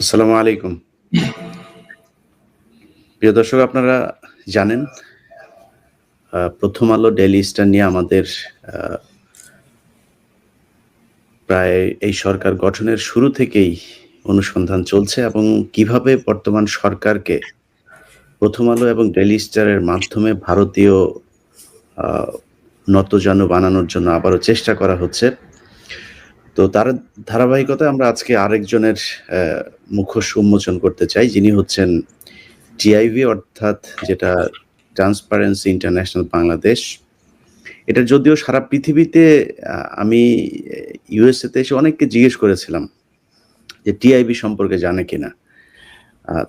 আসসালামু আলাইকুম। প্রিয় দর্শক, আপনারা জানেন প্রথম আলো ডেইলি স্টার নিয়ে আমাদের প্রায় এই সরকার গঠনের শুরু থেকেই অনুসন্ধান চলছে এবং কীভাবে বর্তমান সরকারকে প্রথম আলো এবং ডেইলি স্টারের মাধ্যমে ভারতীয় নতজানু বানানোর জন্য আবারও চেষ্টা করা হচ্ছে তো তার ধারাবাহিকতায় আমরা আজকে আরেকজনের মুখোশ উন্মোচন করতে চাই। যিনি হচ্ছেন টিআইভি অর্থাৎ যেটা ট্রান্সপারেন্সি ইন্টারন্যাশনাল বাংলাদেশ এটা যদিও সারা পৃথিবীতে আমি ইউএসএ তে এসে অনেককে জিজ্ঞেস করেছিলাম যে টিআইবি সম্পর্কে জানে কিনা।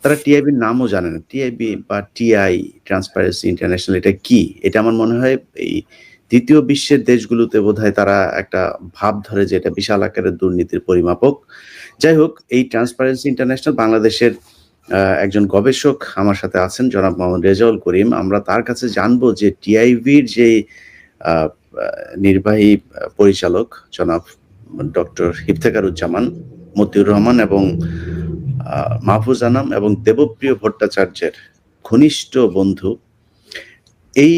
তারা টিআইবির নামও জানে না। টিআইবি বা টিআই ট্রান্সপারেন্সি ইন্টারন্যাশনাল এটা কি? এটা আমার মনে হয় এই দ্বিতীয় বিশ্বের দেশগুলোতে বোধহয় তারা একটা ভাব ধরে যে এটা বিশাল আকারের দুর্নীতির পরিমাপক। যাই হোক, এই ট্রান্সপারেন্সি ইন্টারন্যাশনাল বাংলাদেশের একজন গবেষক আমার সাথে আছেন, জনাব মোহাম্মদ রেজাউল করিম। আমরা তার কাছে জানব যে টিআইভির যে নির্বাহী পরিচালক জনাব ডক্টর ইফতেকারুজ্জামান মতিউর রহমান এবং মাহফুজ আনাম এবং দেবপ্রিয় ভট্টাচার্যের ঘনিষ্ঠ বন্ধু, এই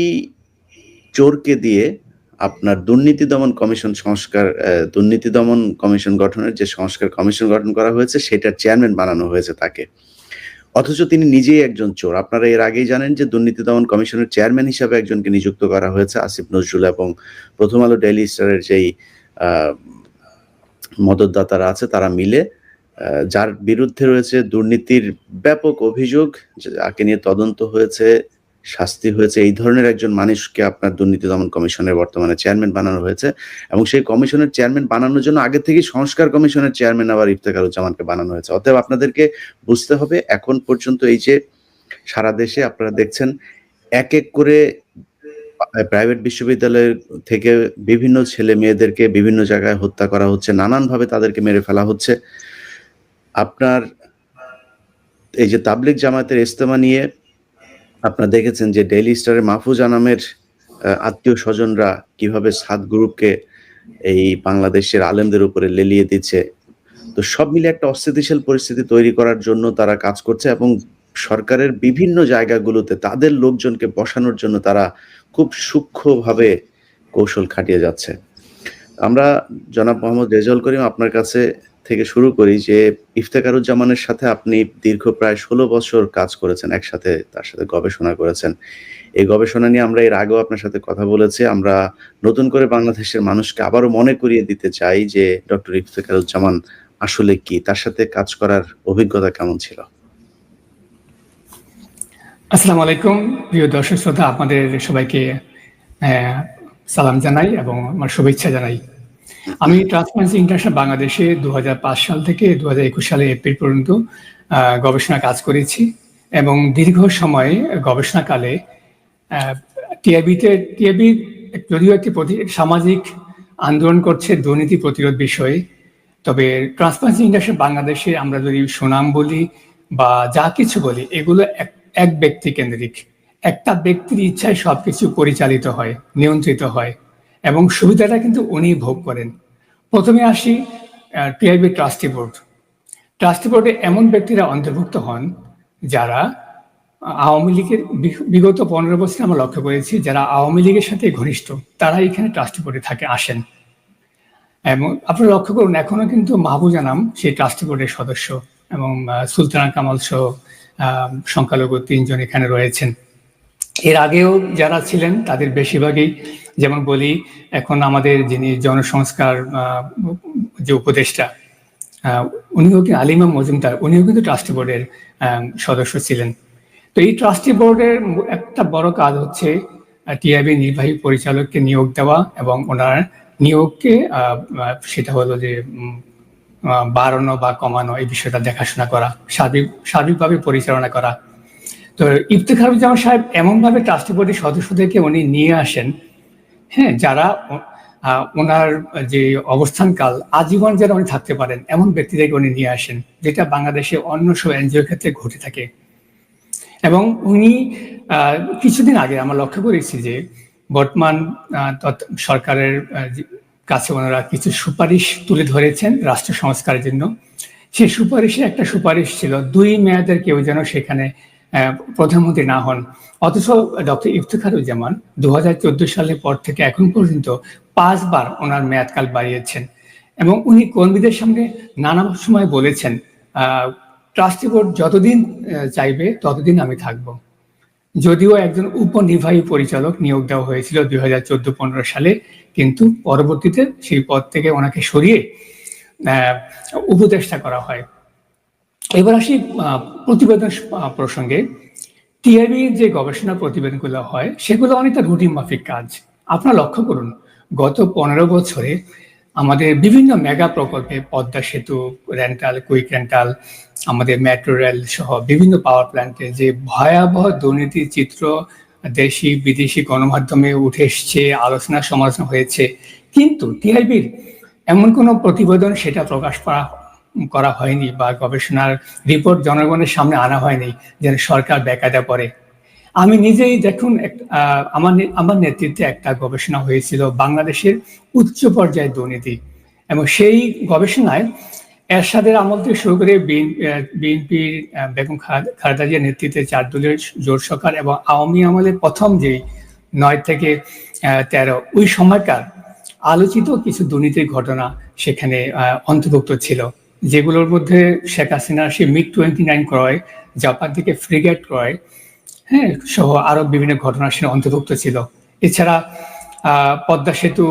চোরকে দিয়ে আপনার দুর্নীতি দমন কমিশন সংস্কার দুর্নীতি দমন কমিশন গঠনের যে সংস্কার কমিশন গঠন করা হয়েছে সেটার চেয়ারম্যান বানানো হয়েছে তাকে। অথচ তিনি নিজেই একজন চোর। আপনারা এর আগেই জানেন যে দুর্নীতি দমন কমিশনের চেয়ারম্যান হিসাবে একজনকে নিযুক্ত করা হয়েছে, আসিফ নজরুল এবং প্রথম আলো ডেইলি স্টারের যেই মদতদাতারা আছে, তারা মিলে যার বিরুদ্ধে রয়েছে দুর্নীতির ব্যাপক অভিযোগ যাকে নিয়ে তদন্ত হয়েছে শাস্তি হয়েছে। এই ধরনের একজন মানুষকে আপনার দুর্নীতি দমন কমিশনের বর্তমানে চেয়ারম্যান বানানো হয়েছে এবং সেই কমিশনের চেয়ারম্যান বানানোর জন্য আগে থেকে সংস্কার কমিশনের চেয়ারম্যান আবার ইফতেখারুজ্জামানকে বানানো হয়েছে। অতএব আপনাদেরকে বুঝতে হবে, এখন পর্যন্ত এই যে সারা দেশে আপনারা দেখছেন, এক এক করে প্রাইভেট বিশ্ববিদ্যালয় থেকে বিভিন্ন ছেলে মেয়েদেরকে বিভিন্ন জায়গায় হত্যা করা হচ্ছে, নানানভাবে তাদেরকে মেরে ফেলা হচ্ছে। আপনার এই যে তাবলিক জামাতের ইস্তেমা নিয়ে আপনারা দেখেছেন যে ডেইলি স্টারের মাহফুজ আনামের আত্মীয় স্বজনরা কীভাবে সাত গ্রুপকে এই বাংলাদেশের আলেমদের উপরে লেলিয়ে দিচ্ছে। তো সব মিলে একটা অস্থিতিশীল পরিস্থিতি তৈরি করার জন্য তারা কাজ করছে এবং সরকারের বিভিন্ন জায়গাগুলোতে তাদের লোকজনকে বসানোর জন্য তারা খুব সূক্ষ্মভাবে কৌশল খাটিয়ে যাচ্ছে। আমরা জনাব মোহাম্মদ রেজাউল করিম, আপনার কাছে থেকে শুরু করি যে ইফতেকারুজ্জামানের সাথে আপনি দীর্ঘ প্রায় ষোলো বছর কাজ করেছেন, একসাথে তার সাথে গবেষণা করেছেন। এই গবেষণা নিয়ে আমরা এর আগেও আপনার সাথে কথা বলেছি। আমরা নতুন করে বাংলাদেশের মানুষকে আবারও মনে করিয়ে দিতে চাই যে ডক্টর ইফতেকারুজ্জামান আসলে কি, তার সাথে কাজ করার অভিজ্ঞতা কেমন ছিল? আসসালামু আলাইকুম। প্রিয় দর্শক শ্রোতা, আপনাদের সবাইকে সালাম জানাই এবং আমার শুভেচ্ছা জানাই। আমি ট্রান্সপারেন্সি ইন্টারন্যাশনাল বাংলাদেশে দু হাজার পাঁচ সাল থেকে দুহাজার একুশ সালে এপ্রিল পর্যন্ত গবেষণা কাজ করেছি এবং দীর্ঘ সময় গবেষণাকালে টিআইবিতে টিআইবি যদিও একটি সামাজিক আন্দোলন করছে দুর্নীতি প্রতিরোধ বিষয়ে, তবে ট্রান্সপারেন্সি ইন্টারন্যাশনাল বাংলাদেশে আমরা যদি সুনাম বলি বা যা কিছু বলি, এগুলো এক এক ব্যক্তি কেন্দ্রিক। একটা ব্যক্তির ইচ্ছায় সবকিছু পরিচালিত হয়, নিয়ন্ত্রিত হয়। এবং সুবিধাটা কিন্তু উনি ভোগ করেন। প্রথমে আসি টিআইবি ট্রাস্টি বোর্ড ট্রাস্টি বোর্ডে এমন ব্যক্তিরা অন্তর্ভুক্ত হন যারা আওয়ামী লীগের বিগত পনেরো বছর আমরা লক্ষ্য করেছি যারা আওয়ামী লীগের সাথে ঘনিষ্ঠ, তারা এখানে ট্রাস্টি বোর্ডে থাকে, আসেন। এবং আপনারা লক্ষ্য করুন, এখনও কিন্তু মাহবুজা নাম সেই ট্রাস্টি বোর্ডের সদস্য এবং সুলতানা কামাল সহ সংখ্যালঘু তিনজন এখানে রয়েছেন। এর আগেও যারা ছিলেন, তাদের বেশিরভাগই যেমন বলি, এখন আমাদের যিনি জনসংস্কার যে উপদেষ্টা উনিও কি আলিমা মজুমদার, উনিও কিন্তু ট্রাস্টি বোর্ডের সদস্য ছিলেন। তো এই ট্রাস্টি বোর্ডের একটা বড় কাজ হচ্ছে টিআইবি নির্বাহী পরিচালককে নিয়োগ দেওয়া এবং ওনার নিয়োগকে সেটা হলো যে বাড়ানো বা কমানো, এই বিষয়টা দেখাশোনা করা, সার্বিক, সার্বিকভাবে পরিচালনা করা। তো ইফতেখারুজ্জামান সাহেব এমনভাবে ট্রাস্টি বোর্ডের সদস্যদেরকে উনি নিয়ে আসেন হ্যাঁ যারা ওনার যে অবস্থানকাল, আজীবন যেন উনি থাকতে পারেন, এমন ব্যক্তিদেরকে উনি নিয়ে আসেন, যেটা বাংলাদেশে অন্য সব এনজিওর ক্ষেত্রে ঘটে থাকে। এবং উনি কিছুদিন আগে আমরা লক্ষ্য করেছি যে বর্তমান সরকারের কাছে ওনারা কিছু সুপারিশ তুলে ধরেছেন রাষ্ট্র সংস্কারের জন্য। সেই সুপারিশে একটা সুপারিশ ছিল, দুই মেয়াদের কেউ যেন সেখানে প্রধানমন্ত্রী না হন। অথচ ডক্টর ইফতেখারুজ্জামান দু হাজার চোদ্দ সালের পর থেকে এখন পর্যন্ত পাঁচবার ওনার মেয়াদকাল বাড়িয়েছেন এবং উনি কর্মীদের সামনে নানা সময় বলেছেন ট্রাস্টি বোর্ড যতদিন চাইবে ততদিন আমি থাকব। যদিও একজন উপনির্বাহী পরিচালক নিয়োগ দেওয়া হয়েছিল দুই হাজার চোদ্দ পনেরো সালে, কিন্তু পরবর্তীতে সেই পদ থেকে ওনাকে সরিয়ে উপদেষ্টা করা হয়। এবার আসি প্রতিবেদন প্রসঙ্গে। টিআইবি যে গবেষণা প্রতিবেদনগুলো হয়, সেগুলো অনেকটা রুটিন মাফিক কাজ। আপনারা লক্ষ্য করুন, গত পনেরো বছরে আমাদের বিভিন্ন মেগা প্রকল্পে পদ্মা সেতু, রেন্টাল, কুইক রেন্টাল, আমাদের মেট্রো রেল সহ বিভিন্ন পাওয়ার প্ল্যান্টে যে ভয়াবহ দুর্নীতির চিত্র দেশি, বিদেশি গণমাধ্যমে উঠে এসছে আলোচনা সমালোচনা হয়েছে। কিন্তু টিআইবির এমন কোনো প্রতিবেদন সেটা প্রকাশ করা করা হয়নি বা গবেষণার রিপোর্ট জনগণের সামনে আনা হয়নি যেন সরকার বেকায়দা করে। আমি নিজেই দেখুন আমার আমার নেতৃত্বে একটা গবেষণা হয়েছিল বাংলাদেশের উচ্চ পর্যায়ের দুর্নীতি এবং সেই গবেষণায় এরশাদের আমল থেকে শুরু করে বিএনপির বেগম খালেদা জিয়ার নেতৃত্বে চার দলের জোট সরকার এবং আওয়ামী আমলের প্রথম যে নয় থেকে তেরো, ওই সময়কার আলোচিত কিছু দুর্নীতির ঘটনা সেখানে অন্তর্ভুক্ত ছিল। যেগুলোর মধ্যে শেখ হাসিনা সেই মিগ টোয়েন্টি নাইন ক্রয়, জাপান থেকে ফ্রিগেট ক্রয় হ্যাঁ সহ আরও বিভিন্ন ঘটনা সেখানে অন্তর্ভুক্ত ছিল। এছাড়া পদ্মা সেতু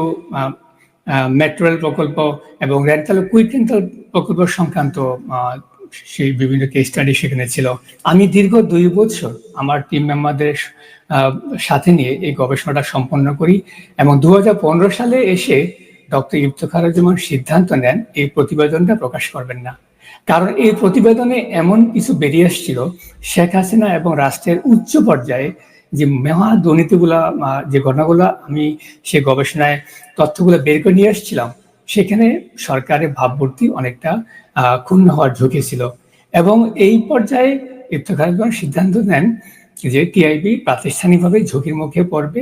মেট্রো রেল প্রকল্প এবং রেন্টাল কুইক রেন্টাল প্রকল্প সংক্রান্ত সেই বিভিন্ন কেস স্টাডি সেখানে ছিল। আমি দীর্ঘ দুই বছর আমার টিম মেম্বারদের সাথে নিয়ে এই গবেষণাটা সম্পন্ন করি এবং দু হাজার পনেরো সালে এসে ডক্টর ইফতেখারুজ্জামান সিদ্ধান্ত নেন, এই প্রতিবেদনটা প্রকাশ করবেন না। কারণ এই প্রতিবেদনে এমন কিছু বেরিয়ে এসেছিল শেখ হাসিনা এবং রাষ্ট্রের উচ্চ পর্যায়ে যে মহা দুর্নীতিগুলা যে ঘটনাগুলো আমি সে গবেষণায় তথ্যগুলো বের করে নিয়ে এসেছিলাম সেখানে সরকারের ভাবমূর্তি অনেকটা ক্ষুণ্ণ হওয়ার ঝুঁকি ছিল। এবং এই পর্যায়ে ইফতেখারুজ্জামান সিদ্ধান্ত নেন যে টিআইবি প্রাতিষ্ঠানিকভাবে ঝুঁকির মুখে পড়বে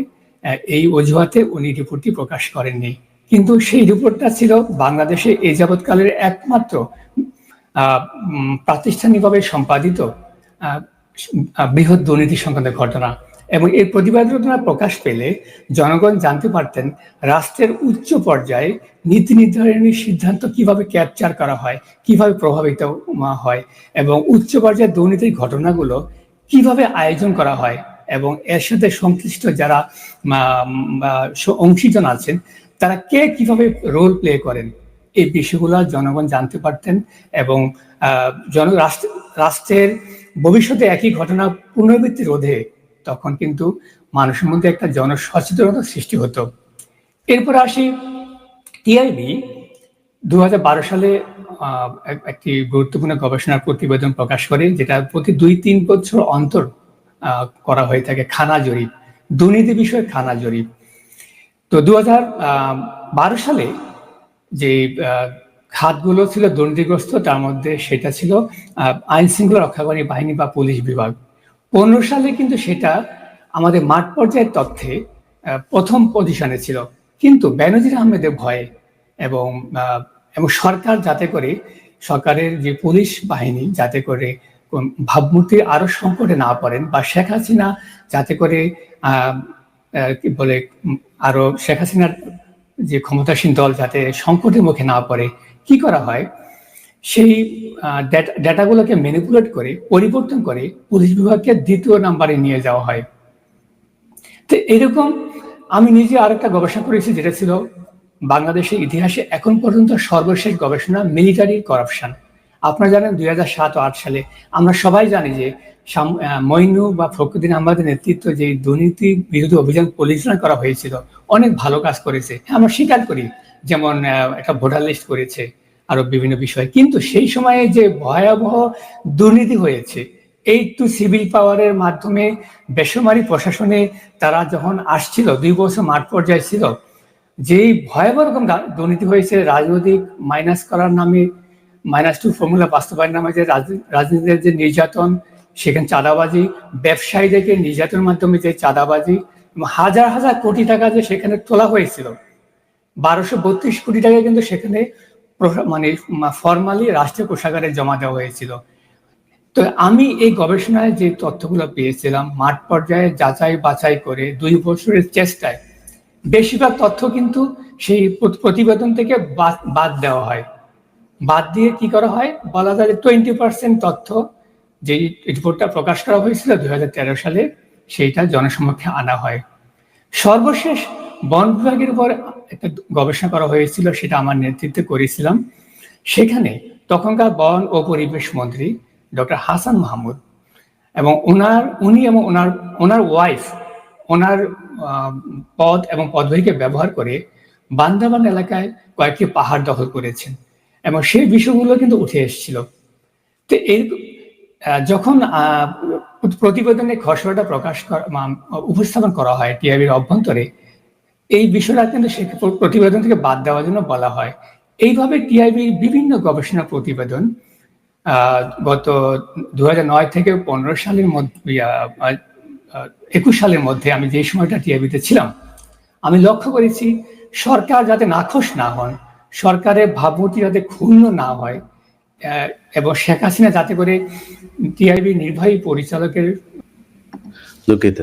এই অজুহাতে উনি রিপোর্টটি প্রকাশ করেননি। কিন্তু সেই রিপোর্টটা ছিল বাংলাদেশে এই যাবৎকালের একমাত্র প্রাতিষ্ঠানিকভাবে সম্পাদিত বৃহৎ দুর্নীতি সংক্রান্ত ঘটনা। এবং এর প্রতিবেদনটা প্রকাশ পেলে জনগণ জানতে পারতেন রাষ্ট্রের উচ্চ পর্যায়ে নীতি নির্ধারণী সিদ্ধান্ত কীভাবে ক্যাপচার করা হয়, কীভাবে প্রভাবিত হয় এবং উচ্চ পর্যায়ে দুর্নীতির ঘটনাগুলো কীভাবে আয়োজন করা হয় এবং এর সাথে সংশ্লিষ্ট যারা অংশীজন আছেন তারা কে কীভাবে রোল প্লে করেন? এই বিষয়গুলো জনগণ জানতে পারতেন এবং জন রাষ্ট্রের ভবিষ্যতে একই ঘটনা পুনরাবৃত্তি রোধে তখন কিন্তু মানুষের মধ্যে একটা জনসচেতনতা সৃষ্টি হতো। এরপর আসি টিআইবি। দু হাজার বারো সালে একটি গুরুত্বপূর্ণ গবেষণার প্রতিবেদন প্রকাশ করে যেটা প্রতি দুই তিন বছর অন্তর করা হয়ে থাকে খানা জরিপ। দুর্নীতি বিষয়ে খানা জরিপ। তো দু বারো সালে যে খাতগুলো ছিল দুর্নীতিগ্রস্ত, তার মধ্যে সেটা ছিল আইন শৃঙ্খলা রক্ষাকারী বাহিনী বা পুলিশ বিভাগ। পনেরো সালে কিন্তু সেটা আমাদের মাঠ পর্যায়ের তথ্যে প্রথম পজিশনে ছিল। কিন্তু বেনজির আহমেদের ভয়ে এবং এবং সরকার যাতে করে সরকারের যে পুলিশ বাহিনী, যাতে করে ভাবমূর্তি আরও সংকটে না পড়েন বা শেখ হাসিনা যাতে করে কি বলে আরও শেখ হাসিনার যে ক্ষমতাসীন দল যাতে সংকটের মুখে না পড়ে, কি করা হয়? সেই ডেটাগুলোকে ম্যানিপুলেট করে, পরিবর্তন করে পুলিশ বিভাগকে দ্বিতীয় নাম্বারে নিয়ে যাওয়া হয়। তো এরকম আমি নিজে আর একটা গবেষণা করেছি, যেটা ছিল বাংলাদেশের ইতিহাসে এখন পর্যন্ত সর্বশেষ গবেষণা মিলিটারি করাপশন আপনারা জানেন দুই হাজার সাত ও আট সালে আমরা সবাই জানি যে মইনু বা ফখরুদ্দিন আহমদের নেতৃত্ব যে দুর্নীতি বিরোধী অভিযান পরিচালনা করা হয়েছিল অনেক ভালো কাজ করেছে। হ্যাঁ, আমরা স্বীকার করি যেমন একটা ভোটার লিস্ট করেছে আরও বিভিন্ন বিষয়। কিন্তু সেই সময়ে যে ভয়াবহ দুর্নীতি হয়েছে এই টু সিভিল পাওয়ারের মাধ্যমে বেসরকারি প্রশাসনে তারা যখন আসছিল দুই বছর মাঠ পর্যায়ে ছিল যেই ভয়াবহ রকম দুর্নীতি হয়েছে রাজনৈতিক মাইনাস করার নামে মাইনাস টু ফর্মুলা বাস্তবায়ন নামে যে রাজ- রাজনীতির যে নির্যাতন, সেখানে চাঁদাবাজি ব্যবসায়ীদেরকে নির্যাতনের মাধ্যমে যে চাঁদাবাজি হাজার হাজার কোটি টাকা যে সেখানে তোলা হয়েছিল। বারোশো বত্রিশ কোটি টাকা কিন্তু সেখানে মানে ফর্মালি রাষ্ট্রীয় কোষাগারে জমা দেওয়া হয়েছিল। তো আমি এই গবেষণায় যে তথ্যগুলো পেয়েছিলাম, মাঠ পর্যায়ে যাচাই বাছাই করে দুই বছরের চেষ্টায়, বেশিরভাগ তথ্য কিন্তু সেই প্রতিবেদন থেকে বাদ দেওয়া হয়। বাদ দিয়ে কি করা হয়? বলা যায় যে টোয়েন্টি পার্সেন্ট তথ্য যে রিপোর্টটা প্রকাশ করা হয়েছিল দুই হাজার তেরো সালে, সেইটা জনসমক্ষে আনা হয়। সর্বশেষ বন বিভাগের উপর একটা গবেষণা করা হয়েছিল, সেটা আমার নেতৃত্বে করেছিলাম। সেখানে তখনকার বন ও পরিবেশ মন্ত্রী ডক্টর হাসান মাহমুদ এবং ওনার, উনি এবং ওনার ওনার ওয়াইফ ওনার পদ এবং পদবীকে ব্যবহার করে বান্দাবান এলাকায় কয়েকটি পাহাড় দখল করেছেন। এবং সেই বিষয়গুলো কিন্তু উঠে এসেছিল। তো এর যখন প্রতিবেদনে খসড়াটা প্রকাশ উপস্থাপন করা হয় টিআইবির অভ্যন্তরে, এই বিষয়টা কিন্তু সে প্রতিবেদন থেকে বাদ দেওয়ার জন্য বলা হয়। এইভাবে টিআইবির বিভিন্ন গবেষণা প্রতিবেদন গত দু নয় থেকে পনেরো সালের মধ্যে একুশ সালের মধ্যে আমি যে সময়টা টিআইবিতে ছিলাম, আমি লক্ষ্য করেছি সরকার যাতে নাখোশ না হন সরকারের ভাবমূর্তি যাতে ক্ষুণ্ণ না হয় এবং শেখ হাসিনা যাতে করে টিআইবি নির্বাহী পরিচালকের দুঃখিত,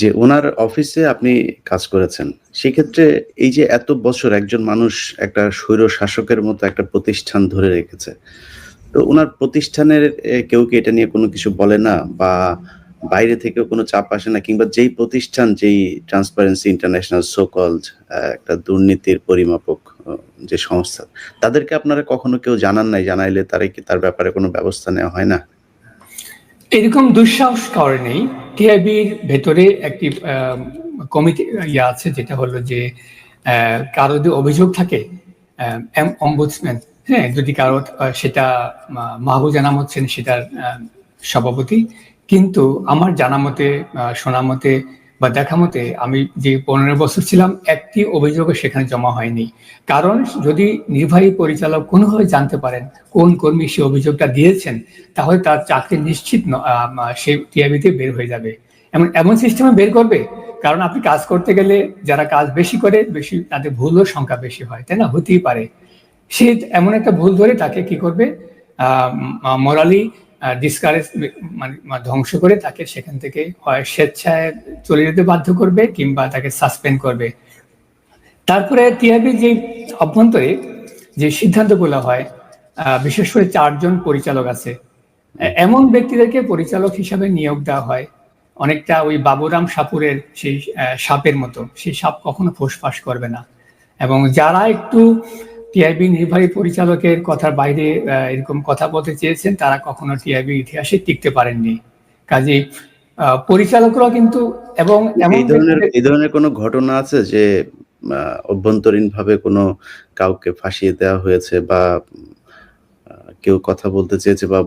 যে ওনার অফিসে আপনি কাজ করেছেন, সেক্ষেত্রে এই যে এত বছর একজন মানুষ একটা স্বৈর শাসকের মতো একটা প্রতিষ্ঠান ধরে রেখেছে, তো ওনার প্রতিষ্ঠানের কেউ কি এটা নিয়ে কোনো কিছু বলে না? বা বাইরে থেকে কোনো চাপ আসে না, কিংবা যেই প্রতিষ্ঠান, যেই ট্রান্সপারেন্সি ইন্টারন্যাশনাল সোকলড একটা দুর্নীতির পরিমাপক যে সংস্থা, তাদেরকে আপনারা কখনো কেউ জানান নাই, জানাইলে তারা কি তার ব্যাপারে কোনো ব্যবস্থা নেওয়া হয় না? এরকম দুঃসাহস কারণে নেই। টিআইবির ভেতরে একটি কমিটি ইয়ে আছে, যেটা হলো যে কারও যদি অভিযোগ থাকে অম্বুডসম্যান হ্যাঁ যদি কারও সেটা মাহবুব জানা হচ্ছেন সেটার সভাপতি কিন্তু আমার জানা মতে শোনা মতে বা দেখা মতে আমি যে পনেরো বছর ছিলাম, একটি অভিযোগও সেখানে জমা হয়নি। কারণ যদি নির্বাহী পরিচালক কোনোভাবে জানতে পারেন কোন কর্মী সে অভিযোগটা দিয়েছেন, তাহলে তার চাকরি নিশ্চিত সে টিআইবিতে বের হয়ে যাবে। এমন এমন সিস্টেমে বের করবে। কারণ আপনি কাজ করতে গেলে যারা কাজ বেশি করে, বেশি তাদের ভুলও সংখ্যা বেশি হয়, তাই না? হতেই পারে। সে এমন একটা ভুল ধরে তাকে কি করবে? মোরালি ডিসকারেজ মানে ধ্বংস করে তাকে সেখান থেকে, হয় স্বেচ্ছায় চলে যেতে বাধ্য করবে কিংবা তাকে সাসপেন্ড করবে। তারপরে টিআইবির যে অভ্যন্তরে যে সিদ্ধান্তগুলো হয় বিশেষ করে চারজন পরিচালক আছে এমন ব্যক্তিদেরকে পরিচালক হিসাবে নিয়োগ দেওয়া হয়। অনেকটা ওই বাবুরাম সাপুরের সেই সাপের মতো। সেই সাপ কখনো ফোসফাস করবে না। এবং যারা একটু টিআইবি নির্বাহী পরিচালকের কথার বাইরে এরকম কথা বলতে চেয়েছেন তারা কখনো টিআইবি ইতিহাসে টিকতে পারেননি। কাজে পরিচালকরাও কিন্তু এবং এই ধরনের এই ধরনের কোনো ঘটনা আছে যে অভ্যন্তরীণ ভাবে কোনো কাউকে ফাঁসিয়ে দেওয়া হয়েছে বা কেউ কথা বলতে চেয়েছে বা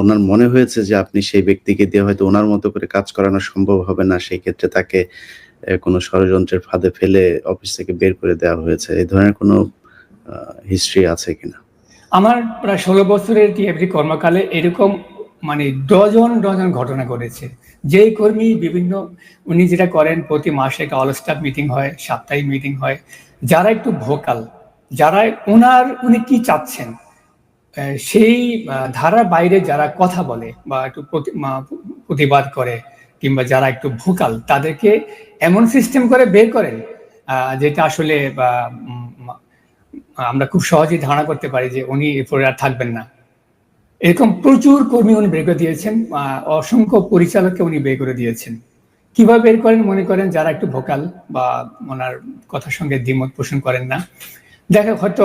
ওনার মনে হয়েছে যে আপনি সেই ব্যক্তিকে দিয়ে হয়তো ওনার মতো করে কাজ করানো সম্ভব হবে না সেই ক্ষেত্রে তাকে কোনো ষড়যন্ত্রের ফাঁদে ফেলে অফিস থেকে বের করে দেওয়া হয়েছে। এই ধরনের কোনো হিস্ট্রি আছে কিনা? আমার প্রায় ষোলো বছরের টিএফডি কর্মকালে এরকম মানে ডজন ডজন ঘটনা ঘটেছে। যেই কর্মী বিভিন্ন, উনি যেটা করেন, প্রতি মাসে একটা অল স্টাফ মিটিং হয়, সাপ্তাহিক মিটিং হয়। যারা একটু ভোকাল যারা ওনার উনি কি চাচ্ছেন? সেই ধারার বাইরে যারা কথা বলে বা একটু প্রতিবাদ করে কিংবা যারা একটু ভোকাল তাদেরকে এমন সিস্টেম করে বের করেন যেটা আসলে আমরা খুব সহজেই ধারণা করতে পারি যে উনি এরপরে আর থাকবেন না। এরকম প্রচুর কর্মী উনি বের করে দিয়েছেন অসংখ্য পরিচালককে উনি বের করে দিয়েছেন। কীভাবে বের করেন মনে করেন যারা একটু ভোকাল বা ওনার কথার সঙ্গে দ্বিমত পোষণ করেন না। দেখা হয়তো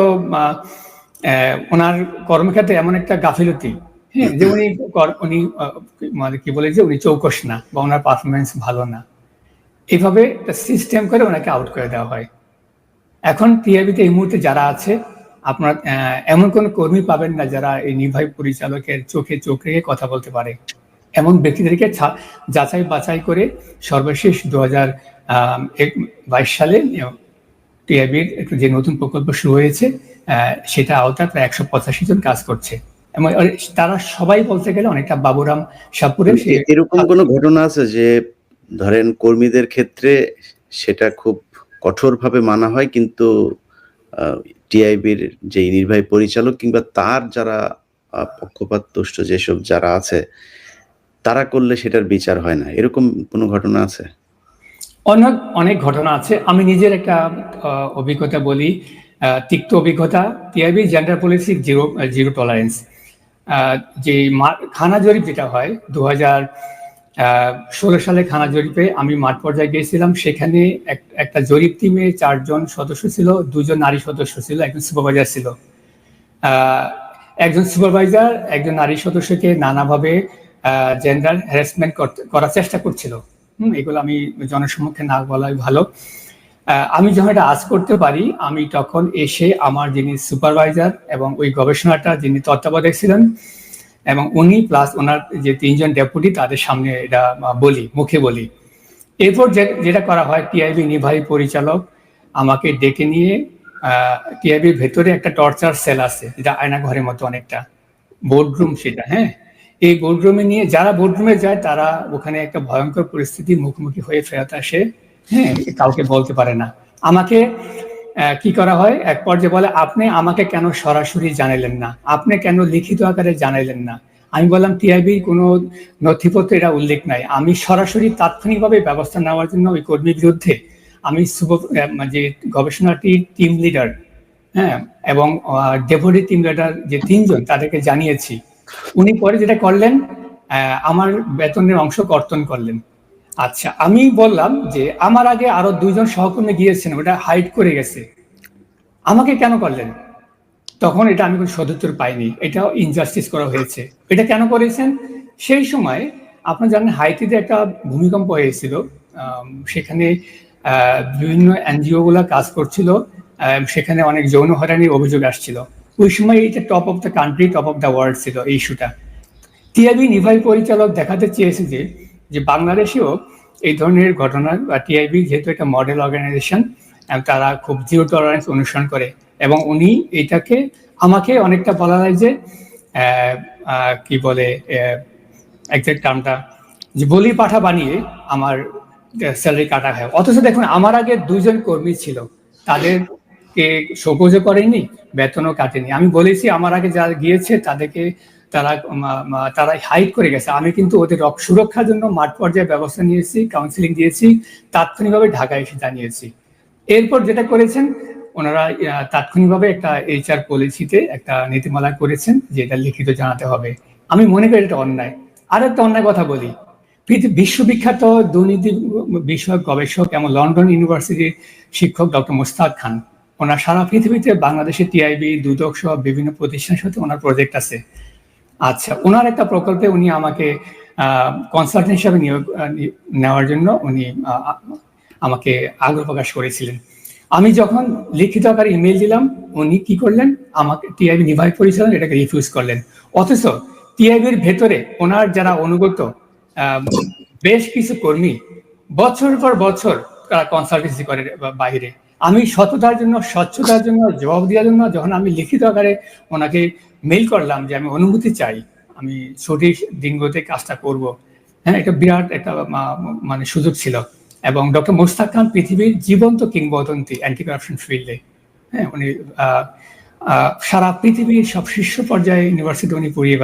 ওনার কর্মক্ষেত্রে এমন একটা গাফিলতি হ্যাঁ যে উনি উনি মানে কি বলে যে উনি চৌকস না বা ওনার পারফরমেন্স ভালো না। এইভাবে সিস্টেম করে ওনাকে আউট করে দেওয়া হয়। এখন টিআইবিতে এই মুহূর্তে যারা আছে আপনার এমন কোন কর্মী পাবেন না যারা এই নির্বাহী পরিচালকের চোখে চোখ রেখে কথা বলতে পারে। এমন ব্যক্তিদেরকে যাচাই বাছাই করে সর্বশেষ দু হাজার বাইশ সালে টিআইবির একটু যে নতুন প্রকল্প শুরু হয়েছে সেটা আওতায় প্রায় একশো পঁচাশি জন কাজ করছে। এবং তারা সবাই বলতে গেলে অনেকটা বাবুরাম সাপুরে এরকম কোনো ঘটনা আছে যে ধরেন কর্মীদের ক্ষেত্রে সেটা খুব কঠোরভাবে মানা হয় কিন্তু টিআইবির যে নির্বাহী পরিচালক কিংবা তার যারা পক্ষপাত দুষ্ট যেসব যারা আছে, তারা করলে সেটার বিচার হয় না। এরকম কোনো ঘটনা আছে? অনেক, অনেক ঘটনা আছে। আমি নিজের একটা অভিজ্ঞতা বলি। তিক্ত অভিজ্ঞতা। TIB gender policy zero zero tolerance. যে খানা জরিপ যেটা হয় ২০১৬ সালে খানা জরিপে আমি মাঠ পর্যায়ে গিয়েছিলাম। সেখানে এক একটা জরিপ টিমে চারজন সদস্য ছিল, দুজন নারী সদস্য ছিল, একজন সুপারভাইজার ছিল। একজন সুপারভাইজার একজন নারী সদস্যকে নানাভাবে জেন্ডার হ্যারাসমেন্ট করার চেষ্টা করছিল। হুম? এগুলো আমি জনসম্মুখে না বলাই ভালো। আমি যখন এটা আজ করতে পারি, আমি তখন এসে আমার যিনি সুপারভাইজার এবং ওই গবেষণাটা যিনি তত্ত্বাবধায়ক ছিলেন এবং উনি প্লাস ওনার যে তিনজন ডেপুটি তাদের সামনে এটা বলি, মুখে বলি। এরপর যেটা করা হয় টিআইবি নির্বাহী পরিচালক আমাকে ডেকে নিয়ে টিআইবির ভেতরে একটা টর্চার সেল আছে। যেটা আয়নাঘরের মতো অনেকটা। বোর্ডরুম সেটা, হ্যাঁ? এই বোর্ডরুমে নিয়ে যারা বোর্ডরুমে যায় তারা ওখানে একটা ভয়ঙ্কর পরিস্থিতির মুখোমুখি হয়ে ফেরত আসে। হ্যাঁ? কাউকে বলতে পারে না। আমাকে কি করা হয়? এক পর্যায়ে বলে, "আপনি আমাকে কেন সরাসরি জানাইলেন না? আপনি কেন লিখিত আকারে জানাইলেন না?" আমি বললাম, "টিআইবির কোনো নথিপত্রে এটা উল্লেখ নাই। আমি সরাসরি তাৎক্ষণিকভাবে ব্যবস্থা নেওয়ার জন্য ওই কর্মীর বিরুদ্ধে আমি যে গবেষণাটির টিম লিডার, হ্যাঁ? এবং ডেপুটি টিম লিডার যে তিনজন তাদেরকে জানিয়েছি। উনি পরে যেটা করলেন, আমার বেতনের অংশ কর্তন করলেন। আচ্ছা, আমি বললাম যে, "আমার আগে আরও ২ জন সহকর্মী গিয়েছেন, ওটা হাইড করে গেছে। আমাকে কেন করলেন?" তখন এটা আমি কোনো সদুত্তর পাইনি। এটাও ইনজাস্টিস করা হয়েছে। এটা কেন করেছেন? সেই সময় আপনারা জানেন হাইতিতে একটা ভূমিকম্প হয়েছিল। সেখানে বিভিন্ন এনজিও গুলা কাজ করছিল। সেখানে অনেক যৌন হয়রানির অভিযোগ আসছিল। ওই সময় এইটা top of the country, top of the world ছিল এই ইস্যুটা। টিআইবি নির্বাহী পরিচালক দেখাতে চেয়েছে যে, যে বাংলাদেশেও এই ধরনের ঘটনা বা টিআইবি যেহেতু একটা মডেল অর্গানাইজেশন তারা খুব জিরো টলারেন্স অনুসরণ করে এবং উনি এটাকে আমাকে অনেকটা বলা হয় যে কি বলে এক্সাক্ট টার্মটা যে বলি পাঠা বানিয়ে আমার স্যালারি কাটা হয়। অথচ দেখুন আমার আগে দুজন কর্মী ছিল। তাদেরকে শোকজও করেনি, বেতনও কাটেনি। আমি বলেছি আমার আগে যারা গিয়েছে তাদেরকে তারা তারা হাইড করে গেছে। আমি কিন্তু ওদের রক সুরক্ষার জন্য মাঠ পর্যায়ে ব্যবস্থা নিয়েছি, কাউন্সেলিং দিয়েছি, তাৎক্ষণিকভাবে ঢাকায় এসে জানিয়েছি। এরপর যেটা করেছেন ওনারা তাৎক্ষণিকভাবে একটা এইচআর পলিসিতে একটা নীতিমালা করেছেন যে এটা লিখিত জানাতে হবে। আমি মনে করি এটা অন্যায়। আরেকটা অন্যায় কথা বলি। বিশ্ববিখ্যাত দুর্নীতি বিষয়ক গবেষক এবং লন্ডন ইউনিভার্সিটির শিক্ষক ডক্টর মোস্তাক খান। ওনার সারা পৃথিবীতে বাংলাদেশের টিআইবি, দুদক সহ বিভিন্ন প্রতিষ্ঠানের সাথে ওনার প্রজেক্ট আছে। আচ্ছা, উনার একটা প্রকল্পে উনি আমাকে কনসালটেন্ট হিসাবে নিয়োগ নেওয়ার জন্য উনি আমাকে আগ্রহ প্রকাশ করেছিলেন। আমি যখন লিখিত আকারে ইমেইল দিলাম, উনি কি করলেন? আমাকে টিআইবি নির্বাহী পরিচালক এটাকে রিফিউজ করলেন। অথচ টিআইবির ভেতরে ওনার যারা অনুগত বেশ কিছু কর্মী বছরের পর বছর তারা কনসালটেন্সি করে বা বাহিরে। আমি সততার জন্য, স্বচ্ছতার জন্য, জবাব দেওয়ার জন্য যখন আমি লিখিত আকারে ওনাকে মেইল করলাম যে আমি অনুমতি চাই। আমি সঠিক দিনগুলোতে কাজটা করব। হ্যাঁ? এটা বিরাট একটা মানে সুযোগ ছিল। এবং ডক্টর মোস্তাক খান পৃথিবীর জীবন্ত কিংবদন্তি অ্যান্টি কারাপশন ফিল্ডে। হ্যাঁ? উনি সারা পৃথিবীর সব শীর্ষ পর্যায়ে ইউনিভার্সিটি উনি পড়িয়ে।